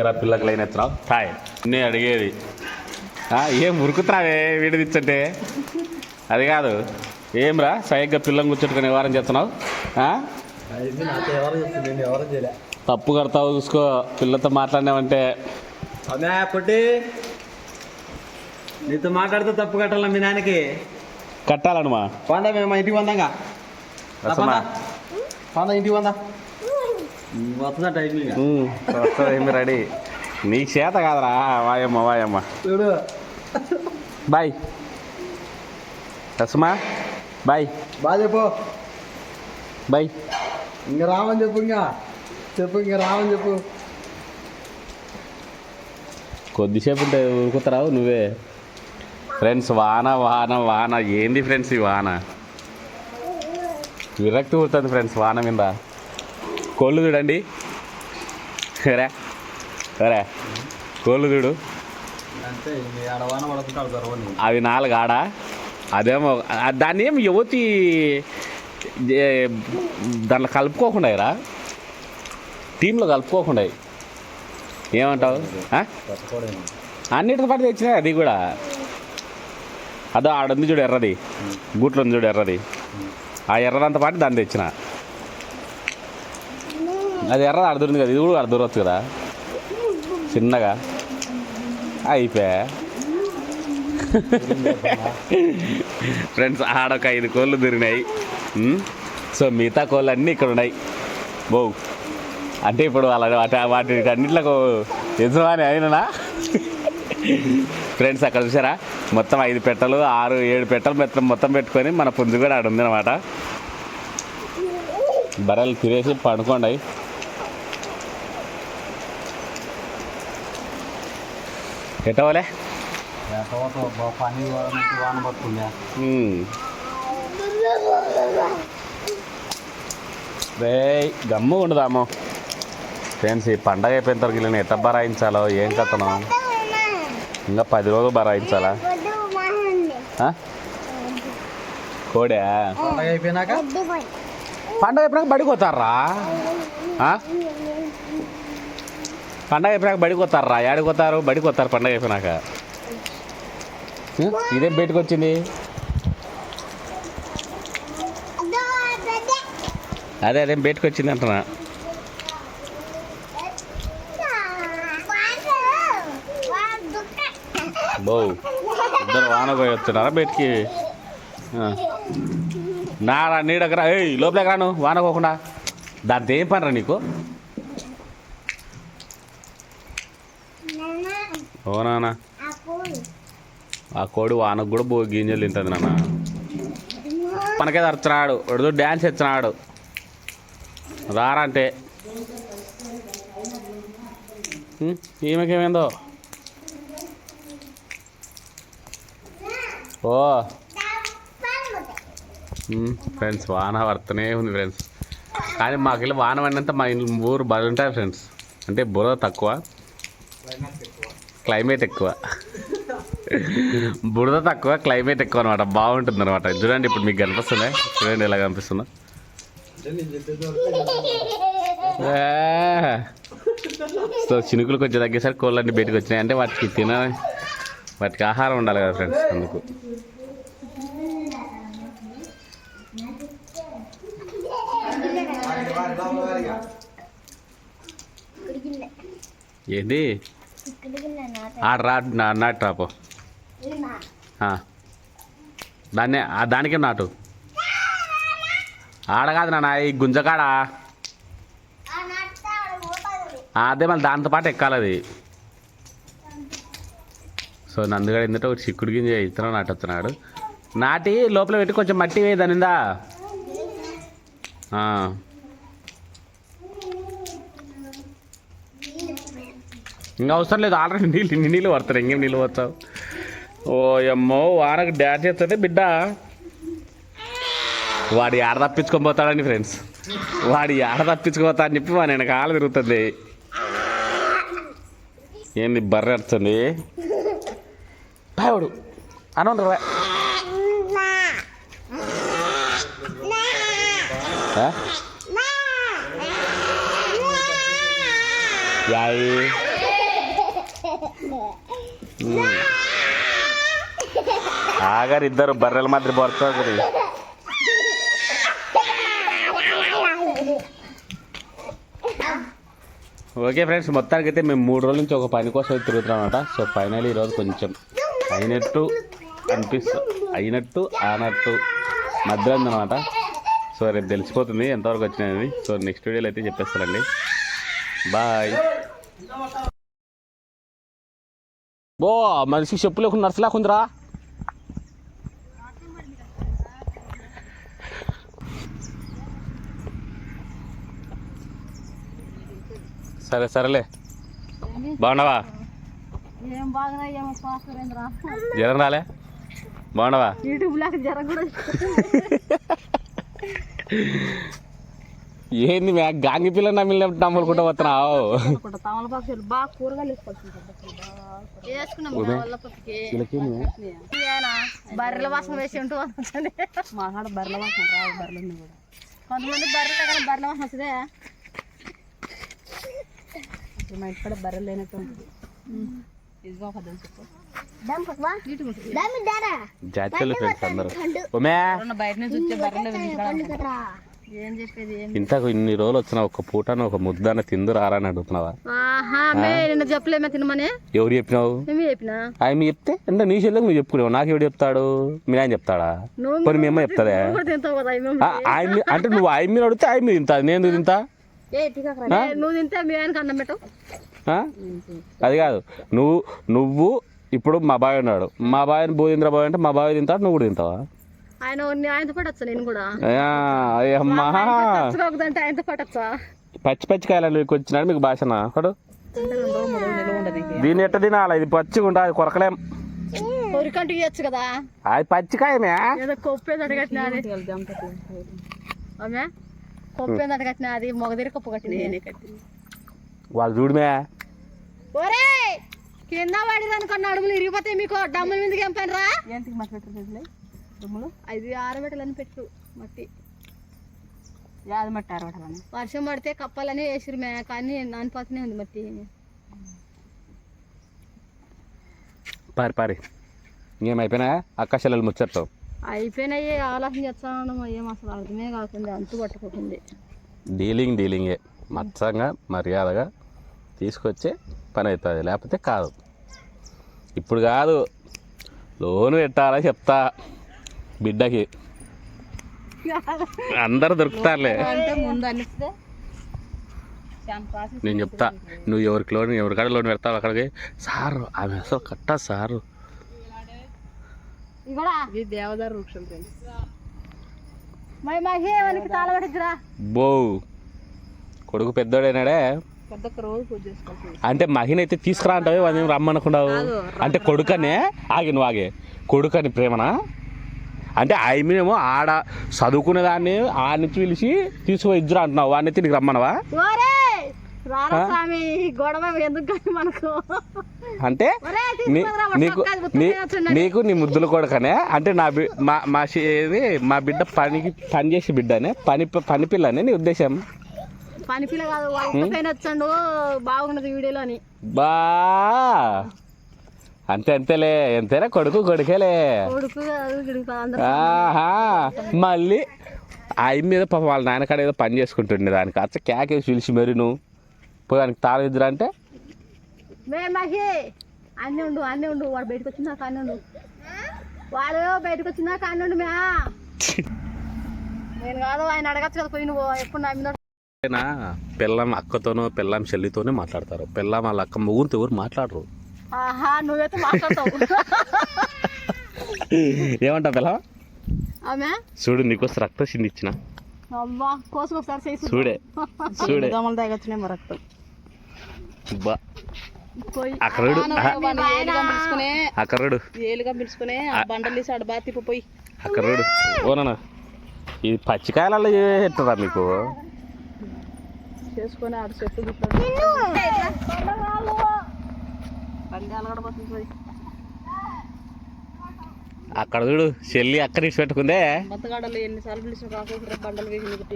ఎరా పిల్లకి line hi నేను అడిగేది. ఆ, ఏం ఉరుకుతున్నావే? వీడిదిచ్చంటే అది కాదు. ఏమ్రా? సరిగ్గా పిల్లని కూర్చోట్టుకుని వ్యవహారం చేస్తున్నావు? తప్పు కడతావు చూసుకో. పిల్లతో మాట్లాడినావంటే. పొట్టి. నీతో మాట్లాడితే తప్పు కట్టాల మీ నాన్నకి? కట్టాలనుమా? పందా మేము మా ఇంటికి వందాగా పందా ఇంటికి వందా వస్తుందా టైమింగ్ వస్తుంది ఏమి రెడీ. నీకు చేత కాదురా వాయమ్మ వాయమ్మ. చూడు బాయ్. రసమా బాయ్. బాగా చెప్పు. బాయ్. ఇంకా రామని చెప్పు ఇంకా. చెప్పు ఇంకా రామని చెప్పు. కొద్దిసేపు ఉంటే ఊరుకుతారావు నువ్వే. ఫ్రెండ్స్ వాన వాన వాన. ఏంది ఫ్రెండ్స్ ఈ వాన? విరక్తి పుడుతుంది ఫ్రెండ్స్ వాన మీద. కోళ్ళు చూడండి. రే. రే. కోళ్ళు చూడు. అవి నాలుగు ఆడ? అదేమో దాన్ని ఏం యువతి దాంట్లో కలుపుకోకుండా రా. టీంలో కలుపుకోకుండా. ఏమంటావు? అన్నిటితో పాటు తెచ్చినాయి అది కూడా. అదో ఆడుంది చూడు ఎర్రది. గూట్లో ఉంది చూడు ఎర్రది. ఆ ఎర్రదంతా పాటు దాన్ని తెచ్చిన. అది ఎర్ర అడుదురుంది కదా ఇది కూడా అడుదురవచ్చు కదా. చిన్నగా. అయిపోయా. ఫ్రెండ్స్ ఆడొక ఐదు కోళ్ళు దొరినాయి సో మిగతా కోళ్ళు అన్నీ ఇక్కడ ఉన్నాయి. బో అంటే ఇప్పుడు వాళ్ళ వాటి వాటి అన్నింటిలో యజమాని అయిననా? ఫ్రెండ్స్ అక్కడ చూసారా? మొత్తం ఐదు పెట్టలు ఆరు ఏడు పెట్టలు మొత్తం మొత్తం పెట్టుకొని మన పుంజు కూడా ఆడ ఉందన్నమాట. బర్రెలు తినేసి పండుకోండి. ఎట్టవలే? పని వాన పడుతుందా రే గమ్ము ఉండదాము ఫ్రెండ్స్ ఈ పండగ అయిపోయిన తర్వాత వీళ్ళని ఎట్ట బరాయించాలో ఏం కథను. ఇంకా పది రోజులు బరాయించాలా? కోడా? పండగ అయిపోయినాక? పండగ అయిపోయినాక బడికి పోతారా? పండగ అయిపోయినాక బడికి పోతారా ఏడికి పోతారు? బడికి పోతారు పండగ అయిపోయినాక? ఇదేం బయటకు వచ్చింది? అదే అదేం బయటకు వచ్చింది అంటున్నా. బో ఇద్దరు వాన పోయి వస్తున్నారా బయటికి? నీ దగ్గర ఏయ్ లోపలికి రాను వాన పోకుండా. దాంతో ఏం పనిరా నీకు? ఓ నాన్న. ఆ కోడి వానకు కూడా బో గింజలు తింటుంది నాన్న. మనకే అరుచున్నాడు వాడు డ్యాన్స్ ఇచ్చినాడు రారా అంటే. ఈమెకేమైందో? ఓ. ఫ్రెండ్స్ వాన పడుతూనే ఉంది ఫ్రెండ్స్ కానీ మాకెళ్ళి వాన పడినంత మా ఇంట్లో ఊరు బలి ఉంటాయి ఫ్రెండ్స్ అంటే బురద తక్కువ. క్లైమేట్ ఎక్కువ. బురద తక్కువ క్లైమేట్ ఎక్కువ అనమాట బాగుంటుంది అనమాట చూడండి ఇప్పుడు మీకు కనిపిస్తుంది చూడండి ఎలా కనిపిస్తుందో. సో చినుకులు కొంచెం తగ్గేసరికి కోళ్ళన్నీ బయటకు వచ్చినాయి. అంటే వాటికి తిన వాటికి ఆహారం ఉండాలి కదా ఫ్రెండ్స్ అందుకు. ఏంది? ఆడ రా నా నాటు రాపో దాన్ని దాన్నే ఆ దానికే నాటు. ఆడ కాదు నాన్న ఈ గుంజకాడ అదే మళ్ళీ దాంతో పాటు ఎక్కాలి అది. సో నందుగా ఏంటంటే ఒక చిక్కుడు గింజ ఇతరం నాటుతున్నాడు నాటి లోపల పెట్టి కొంచెం మట్టి వేయి దాని నిందా ఆ. ఇంకా అవసరం లేదు ఆల్రెడీ నీళ్ళు ఇన్ని నీళ్ళు పడతారు ఇంకేం నీళ్ళు పడతావు? ఓ అమ్మో వానకు డ్యాన్స్ చేస్తుంది బిడ్డ. వాడు ఆడ తప్పించుకొని పోతాడని ఫ్రెండ్స్ వాడు ఆడ తప్పించుకోతా అని చెప్పి వాడు నేను కాలు తిరుగుతుంది. ఏంది బర్రె వస్తుంది పావుడు అనండి రా? యాయి. ఆగారు ఇద్దరు బర్రెల మాదిరి పడుతుంది ఓకే ఫ్రెండ్స్ మొత్తానికి అయితే మేము మూడు రోజుల నుంచి ఒక పని కోసం తిరుగుతున్నాం అనమాట సో ఫైనల్ ఈరోజు కొంచెం అయినట్టు అనిపిస్తు అయినట్టు ఆనట్టు మధ్యలో ఉందన్నమాట సో రేపు తెలిసిపోతుంది ఎంతవరకు వచ్చినది సో నెక్స్ట్ వీడియోలో అయితే చెప్పేస్తానండి. బాయ్. బో మనిషి చెప్పులు లేకుండా నర్సలాకుందిరా సరే సరేలే. బాగున్నావా? జ్వరం రాలే బాగున్నావా? యూట్యూబ్ లాగా జరం కూడా ఏంది మ్యా? గాంగి పిల్ల నమ్మిన నమ్ములుకుంటా వస్తున్నావు బాగా కూరగాయలు వేసుకొచ్చుకుంటాం బర్రెల వాసన వేసి ఉంటూ వస్తుంది మా కాడ బర్రెల వాసన రావు బర్రెలు కూడా. కొంతమంది బర్రెలు కానీ బర్రెల వాసన వస్తుందే? మా ఇంటికాడ బర్రెలు లేనట్టు ఉంటుంది ఇదిగో ఒక తెలుసు జాతీయులు ఫ్రెండ్స్ అందరూ. ఉమే బయట నుంచి వచ్చే బర్రెలు ఇంతకు ఇన్ని రోజులు వచ్చిన ఒక పూటను ఒక ముద్దన తిందు రారా అని అడుగుతున్నావా చెప్పలేమే తినమని? ఎవరు చెప్పినావు? చెప్పినా? ఆయన చెప్తే? అంటే నీ చెల్లెకి నువ్వు చెప్పుకునేవు? నాకు ఎవడు చెప్తాడు? మీ ఆయన చెప్తాడా? పోనీ మీ అమ్మ చెప్తాదే? ఆయన అంటే నువ్వు ఆయన మీద అడిగితే ఆయన మీద తింటా? నేను తింటా? ఏ, నువ్వు తింటే మీ ఆయనకి అన్నం పెట్టు. ఆ? అది కాదు. నువ్వు నువ్వు ఇప్పుడు మా బావి ఉన్నాడు. మా బావిని భోజేంద్ర బావి అంటే మా బావి తింటాడు నువ్వు కూడా తింటావా? ఆయన ఆయనతో పట్టచ్చా నేను కూడా? ఆ, అయ్యమ్మా తెచ్చుకోకదంటే ఆయనతో పట్టచ్చా పచ్చి పచ్చి కాయలు మీకు వచ్చినాడు మీకు భాషనా. ఒకడు దీన్ని ఎట్ట తినాలి? ఇది పచ్చిగా ఉంటుంది అది కొరకలేం. కొరికంటూ ఇవ్వచ్చు కదా? అది పచ్చికాయమే ఏదో కొప్పేది అడగట్టిన అది. ఆమె? కొప్పేది అడగట్టిన అది? మొగదిరి కొప్పు కట్టింది. వాళ్ళు చూడమే. ఒరే కింద పడి అనుకున్న అడుగులు ఇరిగిపోతాయి మీకు. డమ్ముల మీదకి ఏం పని రా అది ఆరబెట్టాలని పెట్టు మట్టి. యాది మట్టి ఆరబెట్టాలని వర్షం పడితే కప్పాలని వేసిరు మే కానీ నానిపోతూనే ఉంది మట్టి. పారి పారి. ఇంకేమైపోయినా అక్క చెల్లెలు ముచ్చట్టు అయిపోయినాయి ఆలోచన చేస్తాను ఏం అసలు అర్థమే కాకుండా అంతు పట్టుకోకుంది డీలింగ్ డీలింగే. మత్సంగా మర్యాదగా తీసుకొచ్చే పని అవుతుంది. లేకపోతే కాదు. ఇప్పుడు కాదు. లోను పెట్టాలా చెప్తా. బిడ్డకి అందరు దొరుకుతారులే. నేను చెప్తా నువ్వు ఎవరికి లోన్ ఎవరికాడ లోన్ పెడతావు అక్కడికి? సారు ఆమె అసలు కట్టా సారు. దేవదారు వృక్షం బో కొడుకు పెద్దోడైనాడే. అంటే మహిన అయితే తీసుకురా అంటావే రమ్మనుకున్నావు. అంటే కొడుకనే? ఆగి నువ్వు ఆగే. కొడుకని ప్రేమనా? అంటే ఆయమేమో ఆడ చదువుకునే దాన్ని ఆ నుంచి పిలిచి తీసుకుపోయి ఇద్దరు అంటున్నావు. వాడిని అయితే నీకు రమ్మనవా? అంటే నీకు నీ నీకు నీ ముద్దుల కొడుకనే? అంటే నా మా మా ఏది? మా బిడ్డ పనికి పని చేసే బిడ్డనే? పని పని పిల్లనే నీ ఉద్దేశం? పని పిల్ల కాదు వచ్చాడు బాగున్నది వీడియోలోని బా! అంతే అంతేలే. ఎంతైనా కొడుకు కొడుకేలే. మళ్ళీ ఆయి మీద పాప వాళ్ళ నాన్నకాడ ఏదో పని చేసుకుంటుండే దానికి. అచ్చ కేకేసి పిలిచి మరి నువ్వు? పోయి దానికి తాళం ఇద్దరు అంటే? అన్నీ ఉండు అన్నీ ఉండు. వాడు బయటకు వచ్చిందా కానీ ఉండు. వాడు బయటకు వచ్చిందా కానీ ఉండు మ్యా నేను కాదు ఆయన అడగచ్చు కదా పోయి నువ్వు ఎప్పుడు నా మీద నా పిల్లం అక్కతోనో పిల్లం చెల్లితోనే మాట్లాడతారు. పిల్లం వాళ్ళ అక్క ముగ్గురితో ఎవరు మాట్లాడరు. ఆహా నువ్వైతే మాట్లాడతావు. ఏమంటావు పిల్ల? ఆమె? చూడు నీకోసం రక్త సిందిచ్చిన అబ్బా కోసం ఒకసారి చేసి చూడే. చూడే దోమలు తాగొచ్చినాయి మా రక్తం. బా. పోయి. అక్కరుడు ఏలుగా పిలుచుకునే అక్కరుడు. ఏలుగా పిలుచుకునే ఆ బండలు తీసి ఆడ బాగా తిప్పిపోయి అక్కరుడు. ఓనా ఇది పచ్చికాయలలో చేస్తారా మీకు? చేసుకొని ఆడ చెట్టు అక్కడ చూడు చెల్లి అక్కడ ఇచ్చి పెట్టుకుందే బతగాడలు ఎన్నిసార్లు పిలిచిన కాకుండా బండలు వేసి నీకు